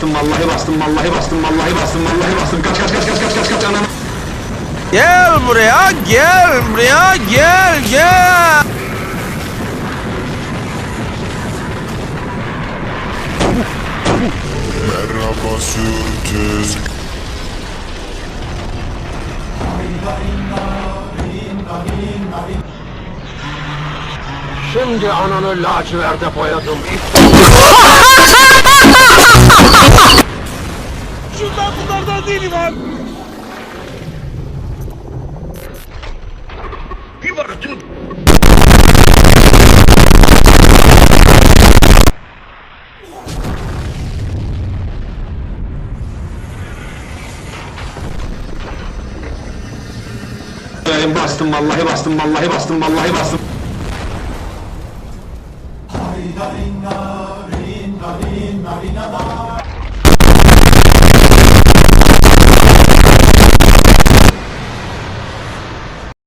bastım, vallahi bastım, vallahi bastım, vallahi bastım, vallahi bastım. Kaç kaç kaç kaç kaç kaç kaç anam. Gel buraya gel buraya gel gel. Merhaba sürtüz Şimdi ananı laciverde boyadım. bunlardan değilim abi. Bastım, vallahi bastım, vallahi bastım, vallahi bastım.